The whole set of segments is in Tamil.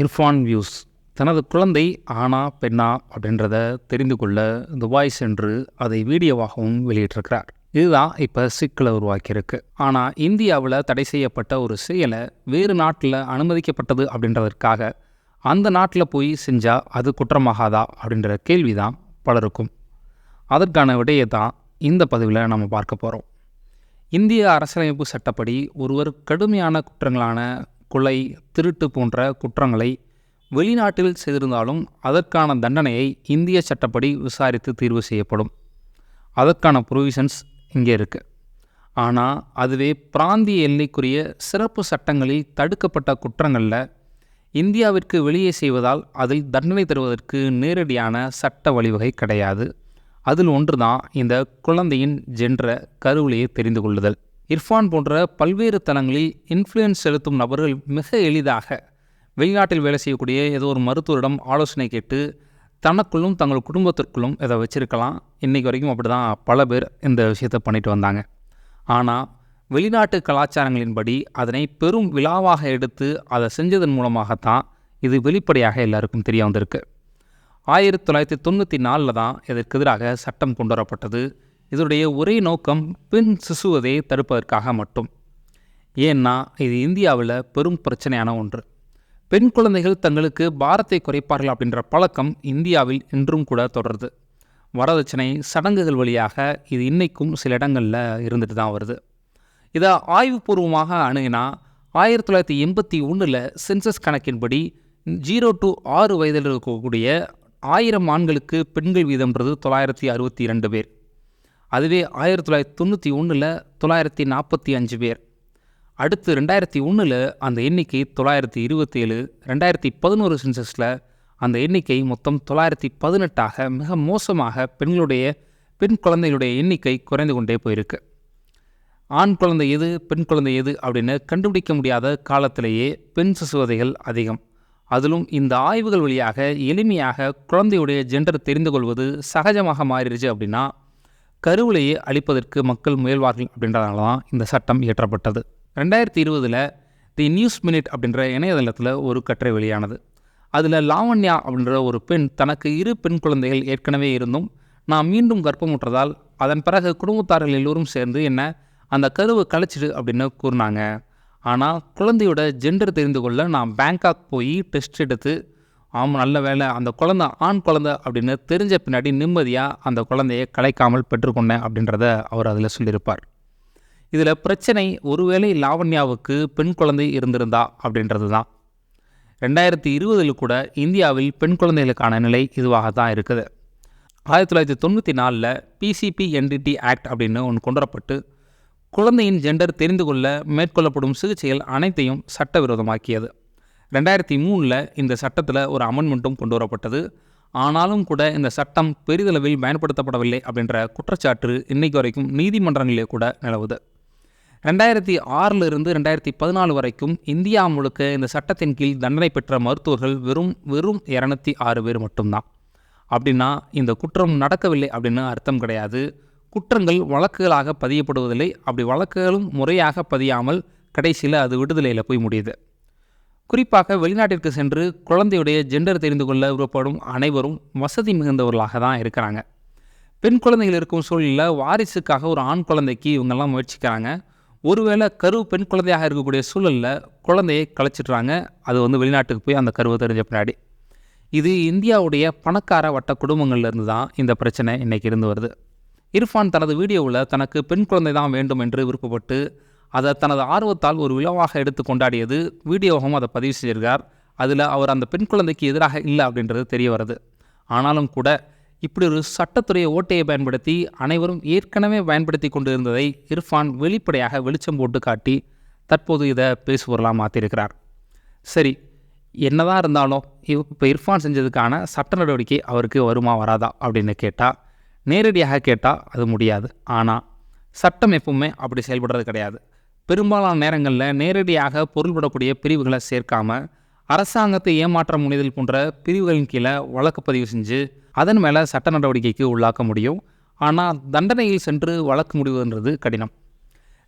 இர்ஃபான் வியூஸ் தனது குழந்தை ஆனா பெண்ணா அப்படின்றத தெரிந்து கொள்ள துபாய் சென்று அதை வீடியோவாகவும் வெளியிட்டிருக்கிறார். இதுதான் இப்போ சிக்கலை உருவாக்கியிருக்கு. ஆனால் இந்தியாவில் தடை செய்யப்பட்ட ஒரு செயலை வேறு நாட்டில் அனுமதிக்கப்பட்டது அப்படின்றதற்காக அந்த நாட்டில் போய் செஞ்சால் அது குற்றமாகாதா அப்படின்ற கேள்வி தான் பலருக்கும். அதற்கான விடையை தான் இந்த பதிவில் நம்ம பார்க்க போகிறோம் இந்திய அரசியலமைப்பு சட்டப்படி ஒருவர் கடுமையான குற்றங்களான கொலை திருட்டு போன்ற குற்றங்களை வெளிநாட்டில் செய்திருந்தாலும் அதற்கான தண்டனையை இந்திய சட்டப்படி விசாரித்து தீர்வு செய்யப்படும். அதற்கான ப்ரொவிஷன்ஸ் இங்கே இருக்குது ஆனால் அதுவே பிராந்திய எல்லைக்குரிய சிறப்பு சட்டங்களில் தடுக்கப்பட்ட குற்றங்களில் இந்தியாவிற்கு வெளியே செய்வதால் அதில் தண்டனை தருவதற்கு நேரடியான சட்ட வழிவகை கிடையாது. அதில் ஒன்று தான் இந்த குழந்தையின் ஜென்ற கருவிலையை தெரிந்து கொள்ளுதல். இர்ஃபான் போன்ற பல்வேறு தளங்களில் இன்ஃப்ளூயன்ஸ் செலுத்தும் நபர்கள் மிக எளிதாக வெளிநாட்டில் வேலை செய்யக்கூடிய ஏதோ ஒரு மருத்துவரிடம் ஆலோசனை கேட்டு தனக்குள்ளும் தங்கள் குடும்பத்திற்குள்ளும் இதை வச்சுருக்கலாம். இன்றைக்கு வரைக்கும் அப்படி தான் பல பேர் இந்த விஷயத்தை பண்ணிட்டு வந்தாங்க. ஆனால் வெளிநாட்டு கலாச்சாரங்களின்படி அதனை பெரும் விழாவாக எடுத்து அதை செஞ்சதன் மூலமாகத்தான் இது வெளிப்படையாக எல்லாருக்கும் தெரிய வந்திருக்கு. ஆயிரத்தி தொள்ளாயிரத்தி தொண்ணூற்றி நாலில் தான் இதற்கு எதிராக சட்டம் கொண்டு வரப்பட்டது. இதனுடைய ஒரே நோக்கம் பெண் சிசுவதை தடுப்பதற்காக மட்டும். ஏன்னா இது இந்தியாவில் பெரும் பிரச்சனையான ஒன்று. பெண் குழந்தைகள் தங்களுக்கு பாரத்தை குறைப்பார்கள் அப்படின்ற பழக்கம் இந்தியாவில் இன்றும் கூட தொடருது. வரதட்சணை சடங்குகள் வழியாக இது இன்றைக்கும் சில இடங்களில் இருந்துட்டு தான் வருது. இதை ஆய்வுபூர்வமாக அணுகினா ஆயிரத்தி தொள்ளாயிரத்தி எண்பத்தி ஒன்றில் சென்சஸ் கணக்கின்படி ஜீரோ டு ஆறு வயதில் இருக்கக்கூடிய ஆயிரம் ஆண்களுக்கு பெண்கள் வீதம்ன்றது தொள்ளாயிரத்தி அறுபத்தி இரண்டு பேர். அதுவே ஆயிரத்தி தொள்ளாயிரத்தி தொண்ணூற்றி ஒன்றில் தொள்ளாயிரத்தி நாற்பத்தி அஞ்சு பேர். அடுத்து ரெண்டாயிரத்தி ஒன்றில் அந்த எண்ணிக்கை தொள்ளாயிரத்தி இருபத்தேழு ரெண்டாயிரத்தி பதினோரு சென்சஸில் அந்த எண்ணிக்கை மொத்தம் தொள்ளாயிரத்தி பதினெட்டாக மிக மோசமாக பெண்களுடைய பெண் குழந்தைகளுடைய எண்ணிக்கை குறைந்து கொண்டே போயிருக்கு. ஆண் குழந்தை எது பெண் குழந்தை எது அப்படின்னு கண்டுபிடிக்க முடியாத காலத்திலேயே பெண் சிசுவதைகள் அதிகம். அதிலும் இந்த ஆய்வுகள் வழியாக எளிமையாக குழந்தையுடைய ஜெண்டர் தெரிந்து கொள்வது சகஜமாக மாறிடுச்சு அப்படின்னா கருவிலையே அளிப்பதற்கு மக்கள் முயல்வார்கள் அப்படின்றதுனால தான் இந்த சட்டம் இயற்றப்பட்டது. ரெண்டாயிரத்தி இருபதில் தி நியூஸ் மினிட் அப்படின்ற இணையதளத்தில் ஒரு கட்டுரை வெளியானது. அதில் லாவண்யா அப்படின்ற ஒரு பெண் தனக்கு இரு பெண் குழந்தைகள் ஏற்கனவே இருந்தும் நான் மீண்டும் கர்ப்பமுற்றதால் அதன் பிறகு குடும்பத்தார்கள் எல்லோரும் சேர்ந்து என்ன அந்த கருவை கழிச்சிடு அப்படின்னு கூறினாங்க. ஆனால் குழந்தையோட ஜெண்டர் தெரிந்து கொள்ள நான் பேங்காக் போய் டெஸ்ட் எடுத்து ஆமாம் நல்ல வேலை. அந்த குழந்த ஆண் குழந்த அப்படின்னு தெரிஞ்ச பின்னாடி நிம்மதியாக அந்த குழந்தையை கலைக்காமல் பெற்றுக்கொண்டேன் அப்படின்றத அவர் அதில் சொல்லியிருப்பார். இதில் பிரச்சனை ஒருவேளை லாவண்யாவுக்கு பெண் குழந்தை இருந்திருந்தா அப்படின்றது தான் ரெண்டாயிரத்தி இருபதில் கூட இந்தியாவில் பெண் குழந்தைகளுக்கான நிலை இதுவாக தான் இருக்குது. ஆயிரத்தி தொள்ளாயிரத்தி தொண்ணூற்றி நாலில் பிசிபி என்டிடி ஆக்ட் அப்படின்னு ஒன்று கொண்டு வரப்பட்டு குழந்தையின் ஜெண்டர் தெரிந்து கொள்ள மேற்கொள்ளப்படும் சிகிச்சைகள் அனைத்தையும் சட்டவிரோதமாக்கியது. ரெண்டாயிரத்தி மூணில் இந்த சட்டத்தில் ஒரு அமெண்ட்மெண்ட்டும் கொண்டு வரப்பட்டது. ஆனாலும் கூட இந்த சட்டம் பெரிதளவில் பயன்படுத்தப்படவில்லை அப்படின்ற குற்றச்சாட்டு இன்றைக்கு வரைக்கும் நீதிமன்றங்களிலே கூட நிலவுது. ரெண்டாயிரத்தி ஆறில் இருந்து ரெண்டாயிரத்தி பதினாலு வரைக்கும் இந்தியா முழுக்க இந்த சட்டத்தின் கீழ் தண்டனை பெற்ற மருத்துவர்கள் வெறும் வெறும் இரநூத்தி ஆறு பேர் மட்டும்தான். அப்படின்னா இந்த குற்றம் நடக்கவில்லை அப்படின்னு அர்த்தம் கிடையாது. குற்றங்கள் வழக்குகளாக பதியப்படுவதில்லை. அப்படி வழக்குகளும் முறையாக பதியாமல் கடைசியில் அது விடுதலையில் போய் முடியுது. குறிப்பாக வெளிநாட்டிற்கு சென்று குழந்தையுடைய ஜெண்டர் தெரிந்து கொள்ள விருப்பப்படும் அனைவரும் வசதி மிகுந்தவர்களாக தான் இருக்கிறாங்க. பெண் குழந்தைகள் இருக்கும் சூழலில் வாரிசுக்காக ஒரு ஆண் குழந்தைக்கு இவங்கெல்லாம் முயற்சிக்கிறாங்க. ஒருவேளை கரு பெண் குழந்தையாக இருக்கக்கூடிய சூழலில் குழந்தையை கழிச்சிட்றாங்க அது வந்து வெளிநாட்டுக்கு போய் அந்த கருவை தெரிஞ்ச பின்னாடி. இது இந்தியாவுடைய பணக்கார வட்ட குடும்பங்கள்லேருந்து தான் இந்த பிரச்சனை இன்றைக்கி இருந்து வருது. இர்ஃபான் தனது வீடியோவில் தனக்கு பெண் குழந்தை தான் வேண்டும் என்று விருப்பப்பட்டு அதை தனது ஆர்வத்தால் ஒரு விழாவாக எடுத்து கொண்டாடியது வீடியோவும் அதை பதிவு செய்திருக்கார் அதில் அவர் அந்த பெண் குழந்தைக்கு எதிராக இல்லை அப்படின்றது தெரிய வருது. ஆனாலும் கூட இப்படி ஒரு சட்டத்துறை ஓட்டையை பயன்படுத்தி அனைவரும் ஏற்கனவே பயன்படுத்தி கொண்டு இருந்ததை இர்ஃபான் வெளிப்படையாக வெளிச்சம் போட்டு காட்டி தற்போது இதை பேசுபொருளாக மாற்றிருக்கிறார் சரி என்னதான் இருந்தாலும் இப்போ இர்ஃபான் செஞ்சதுக்கான சட்ட நடவடிக்கை அவருக்கு வருமா வராதா அப்படின்னு கேட்டால் நேரடியாக கேட்டால் அது முடியாது. ஆனால் சட்டம் எப்பவுமே அப்படி செயல்படுறது கிடையாது. பெரும்பாலான நேரங்களில் நேரடியாக பொருள்படக்கூடிய பிரிவுகளை சேர்க்காம அரசாங்கத்தை ஏமாற்ற முனைதல் போன்ற பிரிவுகளின் கீழே வழக்கு பதிவு செஞ்சு அதன் மேலே சட்ட நடவடிக்கைக்கு உள்ளாக்க முடியும். ஆனால் தண்டனையில் சென்று வழக்கு முடிவுன்றது கடினம்.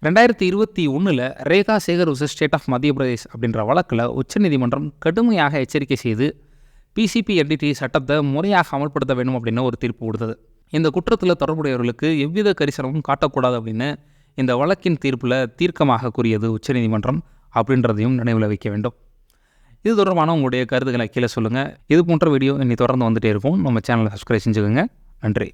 ரெண்டாயிரத்தி இருபத்தி ஒன்றில் ரேகா சேகர் உச ஸ்டேட் ஆஃப் மத்திய பிரதேஷ் அப்படின்ற வழக்கில் உச்சநீதிமன்றம் கடுமையாக எச்சரிக்கை செய்து பிசிபி என்டிடி சட்டத்தை முறையாக அமல்படுத்த வேண்டும் அப்படின்னு ஒரு தீர்ப்பு கொடுத்தது. இந்த குற்றத்தில் தொடர்புடையவர்களுக்கு எவ்வித கரிசனமும் காட்டக்கூடாது அப்படின்னு இந்த வழக்கின் தீர்ப்பில் தீர்க்கமாக கூறியது உச்சநீதிமன்றம் அப்படின்றதையும் நினைவில் வைக்க வேண்டும். இது தொடர்பான உங்களுடைய கருத்துக்களை கீழே சொல்லுங்கள் இது போன்ற வீடியோ இனி தொடர்ந்து வந்துகிட்டே இருக்கும் நம்ம சேனலை சப்ஸ்கிரைப் செஞ்சுக்கோங்க. நன்றி.